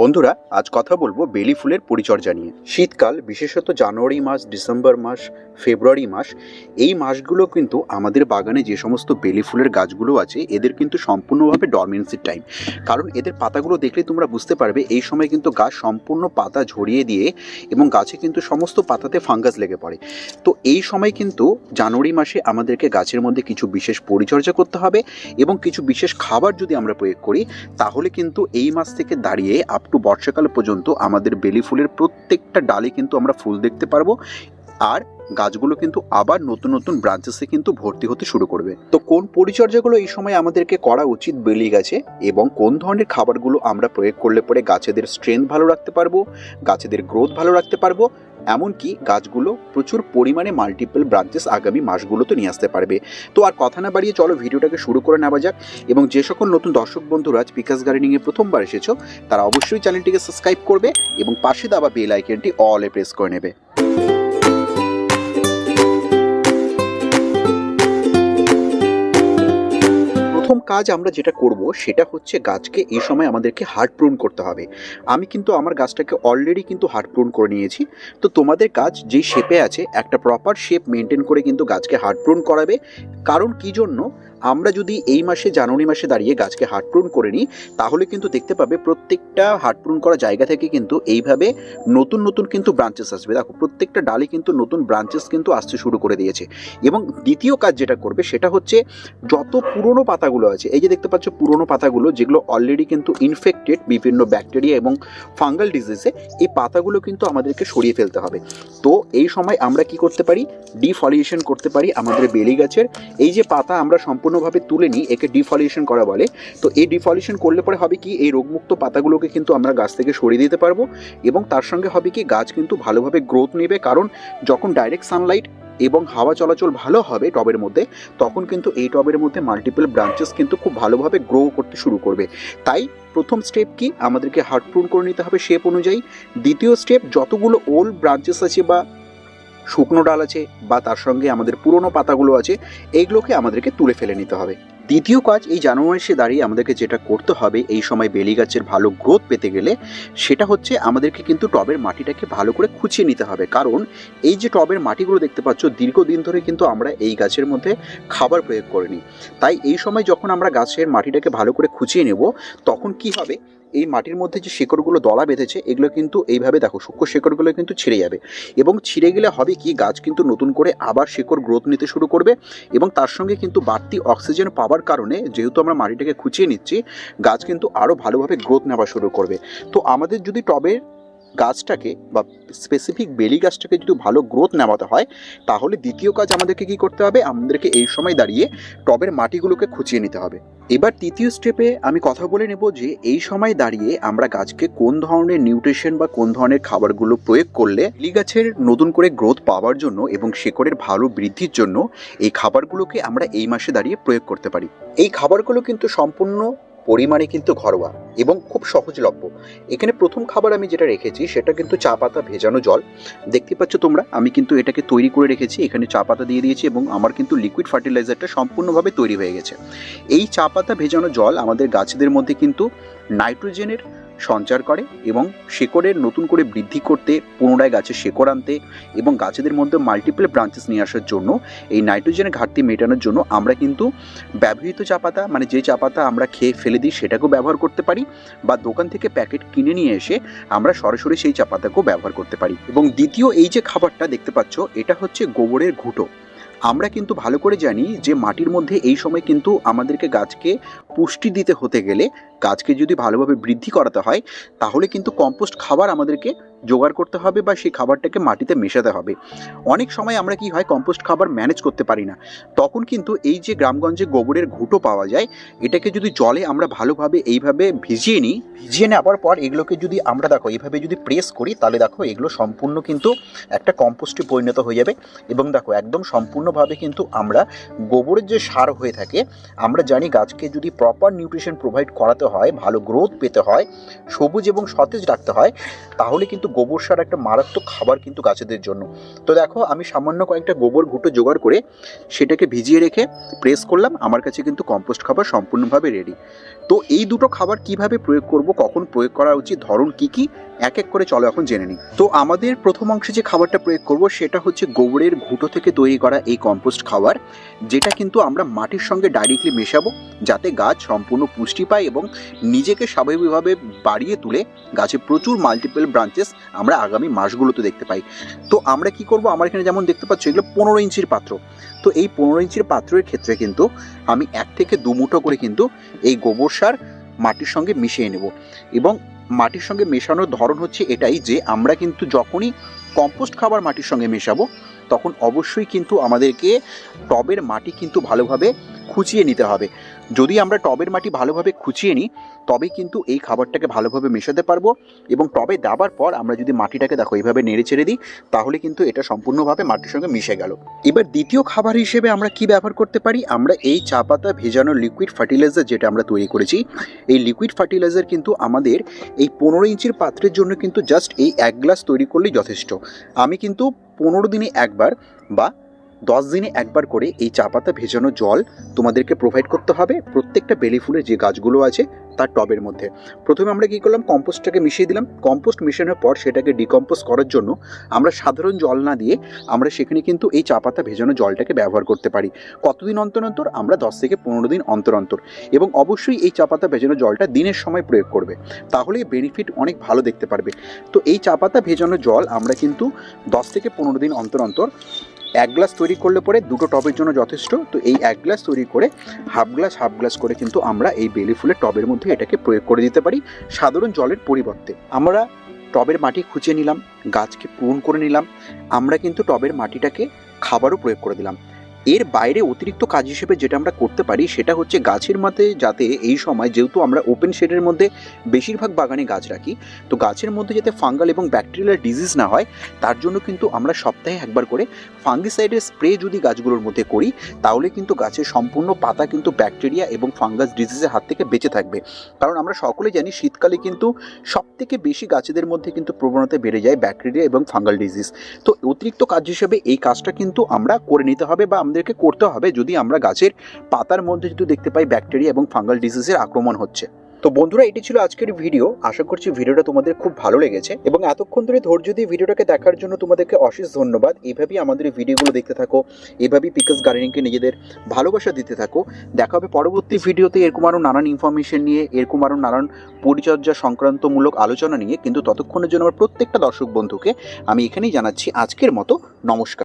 বন্ধুরা, আজ কথা বলব বেলি ফুলের পরিচর্যা নিয়ে। শীতকাল, বিশেষত জানুয়ারি মাস, ডিসেম্বর মাস, ফেব্রুয়ারি মাস, এই মাসগুলো কিন্তু আমাদের বাগানে যে সমস্ত বেলি ফুলের গাছগুলো আছে, এদের কিন্তু সম্পূর্ণভাবে ডরমেন্সির টাইম কারণ এদের পাতাগুলো দেখলে তোমরা বুঝতে পারবে, এই সময় কিন্তু গাছ সম্পূর্ণ পাতা ঝরিয়ে দিয়ে এবং গাছে কিন্তু সমস্ত পাতাতে ফাঙ্গাস লেগে পড়ে। তো এই সময় কিন্তু জানুয়ারি মাসে আমাদেরকে গাছের মধ্যে কিছু বিশেষ পরিচর্যা করতে হবে এবং কিছু বিশেষ খাবার যদি আমরা প্রয়োগ করি, তাহলে কিন্তু এই মাস থেকে দাঁড়িয়ে টু বর্ষাকাল পর্যন্ত আমাদের বেলি ফুলের প্রত্যেকটা ডালে কিন্তু আমরা ফুল দেখতে পারব। আর গাছগুলো কিন্তু আবার নতুন নতুন ব্রাঞ্চেসে কিন্তু ভর্তি হতে শুরু করবে। তো কোন পরিচর্যাগুলো এই সময় আমাদেরকে করা উচিত বেলি গাছে এবং কোন ধরনের খাবারগুলো আমরা প্রয়োগ করলে পরে গাছেদের স্ট্রেংথ ভালো রাখতে পারব, গাছেদের গ্রোথ ভালো রাখতে পারব এমনকি গাছগুলো প্রচুর পরিমাণে মাল্টিপল ব্রাঞ্চেস আগামী মাসগুলোতে নিয়ে আসতে পারবে। তো আর কথা না বাড়িয়ে চলো ভিডিওটাকে শুরু করে নেওয়া যাক। এবং যে সকল নতুন দর্শক বন্ধুরা আজ বিকাশ গার্ডেনিংয়ে প্রথমবার এসেছ, তারা অবশ্যই চ্যানেলটিকে সাবস্ক্রাইব করবে এবং পাশে দেওয়া বেল আইকনটি অলে প্রেস করে নেবে। প্রথম কাজ আমরা যেটা করব সেটা হচ্ছে গাছকে এই সময় আমাদেরকে হার্ড প্রুন করতে হবে। আমি কিন্তু আমার গাছটাকে অলরেডি কিন্তু হার্ড প্রুন করে নিয়েছি। তো তোমাদের গাছ যেই শেপে আছে, একটা প্রপার শেপ মেনটেন করে কিন্তু গাছকে হার্ড প্রুন করাবে। কারণ কি জন্য? আমরা যদি এই মাসে জানুয়ারি মাসে দাঁড়িয়ে গাছকে হার্ড প্রুন করে নিই, তাহলে কিন্তু দেখতে পাবে প্রত্যেকটা হার্ড প্রুন করা জায়গা থেকে কিন্তু এইভাবে নতুন নতুন কিন্তু ব্রাঞ্চেস আসবে। দেখো, প্রত্যেকটা ডালে কিন্তু নতুন ব্রাঞ্চেস কিন্তু আসতে শুরু করে দিয়েছে। এবং দ্বিতীয় কাজ যেটা করবে, সেটা হচ্ছে যত পুরনো পাতাগুলো আছে, এই যে দেখতে পাচ্ছ পুরনো পাতাগুলো, যেগুলো অলরেডি কিন্তু ইনফেক্টেড বিভিন্ন ব্যাকটেরিয়া এবং ফাঙ্গাল ডিজিজে এই পাতাগুলো কিন্তু আমাদেরকে সরিয়ে ফেলতে হবে। তো এই সময় আমরা কি করতে পারি? ডিফলিয়েশন করতে পারি আমাদের বেলি গাছের এই যে পাতা আমরা সম্পূর্ণভাবে তুলে নিই, একে ডিফলিউশন করা বলে, তো এই ডিফলিউশন করলে পরে হবে কি, এই রোগমুক্ত পাতাগুলোকে কিন্তু আমরা গাছ থেকে সরিয়ে দিতে পারব এবং তার সঙ্গে হবে কি, গাছ কিন্তু ভালোভাবে গ্রোথ নেবে, কারণ যখন ডাইরেক্ট সানলাইট এবং হাওয়া চলাচল ভালো হবে টবের মধ্যে, তখন কিন্তু এই টবের মধ্যে মাল্টিপল ব্রাঞ্চেস কিন্তু খুব ভালোভাবে গ্রো করতে শুরু করবে। তাই প্রথম স্টেপ কি, আমাদেরকে হার্ট প্রুন করে নিতে হবে শেপ অনুযায়ী। দ্বিতীয় স্টেপ যতগুলো ওল্ড ব্রাঞ্চেস আছে বা শুকনো ডাল আছে বা তার সঙ্গে আমাদের পুরনো পাতাগুলো আছে এইগুলোকে আমাদেরকে তুলে ফেলে নিতে হবে। দ্বিতীয় কাজ, এই জানুয়ারি মাসে দাঁড়িয়ে আমাদেরকে যেটা করতে হবে, এই সময় বেলি গাছের ভালো গ্রোথ পেতে গেলে, সেটা হচ্ছে আমাদেরকে কিন্তু টবের মাটিটাকে ভালো করে খুঁচিয়ে নিতে হবে। কারণ, এই যে টবের মাটিগুলো দেখতে পাচ্ছ, দীর্ঘদিন ধরে কিন্তু আমরা এই গাছের মধ্যে খাবার প্রয়োগ করিনি। তাই এই সময় যখন আমরা গাছের মাটিটাকে ভালো করে খুঁচিয়ে নেব, তখন কি হবে? এই মাটির মধ্যে যে শিকড়গুলো দলা বেঁধেছে, এগুলো কিন্তু এইভাবে দেখো, সূক্ষ্ম শেকড়গুলো কিন্তু ছিঁড়ে যাবে। এবং ছিঁড়ে গেলে হবে কি, গাছ কিন্তু নতুন করে আবার শিকড় গ্রোথ নিতে শুরু করবে এবং তার সঙ্গে কিন্তু বাড়তি অক্সিজেন পাওয়ার কারণে যেহেতু আমরা মাটিটাকে খুঁচিয়ে নিচ্ছি, গাছ কিন্তু আরও ভালোভাবে গ্রোথ নেওয়া শুরু করবে। তো আমাদের যদি টবের গাছটাকে বা স্পেসিফিক বেলি গাছটাকে যদি ভালো গ্রোথ নেওয়াতে হয়, তাহলে দ্বিতীয় কাজ আমাদেরকে কি করতে হবে? আমাদেরকে এই সময় দাঁড়িয়ে টবের মাটিগুলোকে খুঁচিয়ে নিতে হবে। এবার তৃতীয় স্টেপে আমি কথা বলে নেব যে, এই সময় দাঁড়িয়ে আমরা গাছকে কোন ধরনের নিউট্রিশন বা কোন ধরনের খাবারগুলো প্রয়োগ করলে বেলি গাছের নতুন করে গ্রোথ পাওয়ার জন্য এবং শেকড়ের ভালো বৃদ্ধির জন্য এই খাবারগুলোকে আমরা এই মাসে দাঁড়িয়ে প্রয়োগ করতে পারি। এই খাবারগুলো কিন্তু সম্পূর্ণ পরিমাণে কিন্তু ঘরোয়া এবং খুব সহজলভ্য। এখানে প্রথম খাবার আমি যেটা রেখেছি সেটা কিন্তু চা পাতা ভেজানো জল। দেখতে পাচ্ছ তোমরা, আমি কিন্তু এটাকে তৈরি করে রেখেছি, এখানে চা পাতা দিয়ে দিয়েছি এবং আমার কিন্তু লিকুইড ফার্টিলাইজারটা সম্পূর্ণভাবে তৈরি হয়ে গেছে। এই চা পাতা ভেজানো জল আমাদের গাছেদের মধ্যে কিন্তু নাইট্রোজেনের সঞ্চার করে এবং শেকড়ের নতুন করে বৃদ্ধি করতে, পুনরায় গাছের শেকড় আনতে এবং গাছেদের মধ্যে মাল্টিপল ব্রাঞ্চেস নিয়ে আসার জন্য, এই নাইট্রোজেনের ঘাটতি মেটানোর জন্য আমরা কিন্তু ব্যবহৃত চা পাতা মানে যে চা পাতা আমরা খেয়ে ফেলে দিই সেটাকেও ব্যবহার করতে পারি বা দোকান থেকে প্যাকেট কিনে নিয়ে এসে আমরা সরাসরি সেই চা পাতাকেও ব্যবহার করতে পারি। এবং দ্বিতীয় এই যে খাবারটা দেখতে পাচ্ছ, এটা হচ্ছে গোবরের ঘুঁটো। আমরা কিন্তু ভালো করে জানি যে মাটির মধ্যে এই সময় কিন্তু আমাদেরকে গাছকে পুষ্টি দিতে হতে গেলে গাছকে যদি ভালোভাবে বৃদ্ধি করাতে হয়, তাহলে কিন্তু কম্পোস্ট খাবার আমাদেরকে জোগাড় করতে হবে বা সেই খাবারটাকে মাটিতে মেশাতে হবে। অনেক সময় আমরা কি হয় কম্পোস্ট খাবার ম্যানেজ করতে পারি না। তখন কিন্তু এই যে গ্রামগঞ্জে গোবরের ঘুঁটো পাওয়া যায়, এটাকে যদি জলে আমরা ভালোভাবে এইভাবে ভিজিয়ে নিই, ভিজিয়ে নেওয়ার পর এগুলোকে যদি আমরা দেখো, এইভাবে যদি প্রেস করি, তাহলে দেখো এগুলো সম্পূর্ণ কিন্তু একটা কম্পোস্টে পরিণত হয়ে যাবে। এবং দেখো একদম সম্পূর্ণভাবে কিন্তু আমরা গোবরের যে সার হয়ে থাকে, আমরা জানি গাছকে যদি প্রপার নিউট্রিশন প্রোভাইড করাতে হয়, ভালো গ্রোথ পেতে হয়, সবুজ এবং সতেজ রাখতে হয়, তাহলে কিন্তু গোবর সার একটা মারাত্মক খাবার কিন্তু গাছেদের জন্য। তো দেখো, আমি সামান্য কয়েকটা গোবর ঘুটো জোগাড় করে সেটাকে ভিজিয়ে রেখে প্রেস করলাম। আমার কাছে কিন্তু কম্পোস্ট খাবার সম্পূর্ণভাবে রেডি তো এই দুটো খাবার কীভাবে প্রয়োগ করব, কখন প্রয়োগ করা উচিত, ধরন কি কি এক এক করে চলো এখন জেনে নিই। তো আমাদের প্রথম অংশে যে খাবারটা প্রয়োগ করব, সেটা হচ্ছে গোবরের ঘুঁটো থেকে তৈরি করা এই কম্পোস্ট খাবার, যেটা কিন্তু আমরা মাটির সঙ্গে ডাইরেক্টলি মেশাবো, যাতে গাছ সম্পূর্ণ পুষ্টি পায় এবং নিজেকে স্বাভাবিকভাবে বাড়িয়ে তুলে গাছে প্রচুর মাল্টিপল ব্রাঞ্চেস আমরা আগামী মাসগুলোতে দেখতে পাই। তো আমরা কি করব? আমার এখানে যেমন দেখতে পাচ্ছ, এগুলো পনেরো ইঞ্চির পাত্র। তো এই পনেরো ইঞ্চির পাত্রের ক্ষেত্রে কিন্তু আমি এক থেকে দু মুঠো করে কিন্তু এই গোবর সার মাটির সঙ্গে মিশিয়ে নেব। এবং মাটির সঙ্গে মেশানোর ধরন হচ্ছে এটাই যে আমরা কিন্তু যখনই কম্পোস্ট খাবার মাটির সঙ্গে মেশাবো তখন অবশ্যই কিন্তু আমাদেরকে টবের মাটি কিন্তু ভালোভাবে খুঁচিয়ে নিতে হবে। যদি আমরা টবের মাটি ভালোভাবে খুঁচিয়ে নিই, তবে কিন্তু এই খাবারটাকে ভালোভাবে মেশাতে পারব এবং টবে দেওয়ার পর আমরা যদি মাটিটাকে দেখো এইভাবে নেড়ে ছেড়ে দিই, তাহলে কিন্তু এটা সম্পূর্ণভাবে মাটির সঙ্গে মিশে গেল। এবার দ্বিতীয় খাবার হিসেবে আমরা কি ব্যবহার করতে পারি? আমরা এই চা পাতা ভেজানো লিকুইড ফার্টিলাইজার যেটা আমরা তৈরি করেছি, এই লিকুইড ফার্টিলাইজার কিন্তু আমাদের এই পনেরো ইঞ্চির পাত্রের জন্য কিন্তু জাস্ট এই এক গ্লাস তৈরি করলেই যথেষ্ট। আমি কিন্তু পনেরো দিনে একবার বা দশ দিনে একবার করে এই চা পাতা ভেজানো জল তোমাদেরকে প্রোভাইড করতে হবে। প্রত্যেকটা বেলি ফুলের যে গাছগুলো আছে, তার টবের মধ্যে। প্রথমে আমরা কী করলাম? কম্পোস্টটাকে মিশিয়ে দিলাম। কম্পোস্ট মিশানোর পর সেটাকে ডিকম্পোজ করার জন্য আমরা সাধারণ জল না দিয়ে আমরা সেখানে কিন্তু এই চা পাতা ভেজানো জলটাকে ব্যবহার করতে পারি। কতদিন অন্তর অন্তর? আমরা দশ থেকে পনেরো দিন অন্তর অন্তর। এবং অবশ্যই এই চা পাতা ভেজানো জলটা দিনের সময় প্রয়োগ করবে। তাহলে বেনিফিট অনেক ভালো দেখতে পারবে। তো এই চা পাতা ভেজানো জল আমরা কিন্তু দশ থেকে পনেরো দিন অন্তর অন্তর এক গ্লাস তৈরি করলে পরে দুটো টবের জন্য যথেষ্ট। তো এই এক গ্লাস তৈরি করে হাফ গ্লাস হাফ গ্লাস করে কিন্তু আমরা এই বেলি ফুলের টবের মধ্যে এটাকে প্রয়োগ করে দিতে পারি সাধারণ জলের পরিবর্তে। আমরা টবের মাটি খুঁচিয়ে নিলাম, গাছকে পূরণ করে নিলাম, আমরা কিন্তু টবের মাটিটাকে খাবারও প্রয়োগ করে দিলাম। এর বাইরে অতিরিক্ত কাজ হিসেবে যেটা আমরা করতে পারি সেটা হচ্ছে গাছের মধ্যে যাতে এই সময় যেহেতু আমরা ওপেন শেডের মধ্যে বেশিরভাগ বাগানে গাছ রাখি, তো গাছের মধ্যে যাতে ফাঙ্গাল এবং ব্যাকটেরিয়াল ডিজিজ না হয়, তার জন্য কিন্তু আমরা সপ্তাহে একবার করে ফাঙ্গিসাইডের স্প্রে যদি গাছগুলোর মধ্যে করি, তাহলে কিন্তু গাছের সম্পূর্ণ পাতা কিন্তু ব্যাকটেরিয়া এবং ফাঙ্গাস ডিজিজের হাত থেকে বেঁচে থাকবে। কারণ আমরা সকলে জানি শীতকালে কিন্তু সব থেকে বেশি গাছেদের মধ্যে কিন্তু প্রবণতা বেড়ে যায় ব্যাকটেরিয়া এবং ফাঙ্গাল ডিজিজ তো অতিরিক্ত কাজ হিসেবে এই কাজটা কিন্তু আমরা করে নিতে হবে বা আমাদেরকে করতে হবে যদি আমরা গাছের পাতার মধ্যে যদি দেখতে পাই ব্যাকটেরিয়া এবং ফাঙ্গাল ডিজিজের আক্রমণ হচ্ছে। তো বন্ধুরা, এটি ছিল আজকের ভিডিও আশা করছি ভিডিওটা তোমাদের খুব ভালো লেগেছে এবং এতক্ষণ ধরে ধৈর্য দিয়ে ভিডিওটাকে দেখার জন্য তোমাদেরকে অশেষ ধন্যবাদ। এভাবেই আমাদের ভিডিওগুলো দেখতে থাকো, এভাবেই পিকাস গার্ডেনিংকে নিজেদের ভালোবাসা দিতে থাকো। দেখা হবে পরবর্তী ভিডিওতে এরকম আরও নানান ইনফরমেশন নিয়ে, এরকম আরও নানান পরিচর্যা সংক্রান্তমূলক আলোচনা নিয়ে। কিন্তু ততক্ষণের জন্য আমার প্রত্যেকটা দর্শক বন্ধুকে আমি এখানেই জানাচ্ছি আজকের মতো। নমস্কার।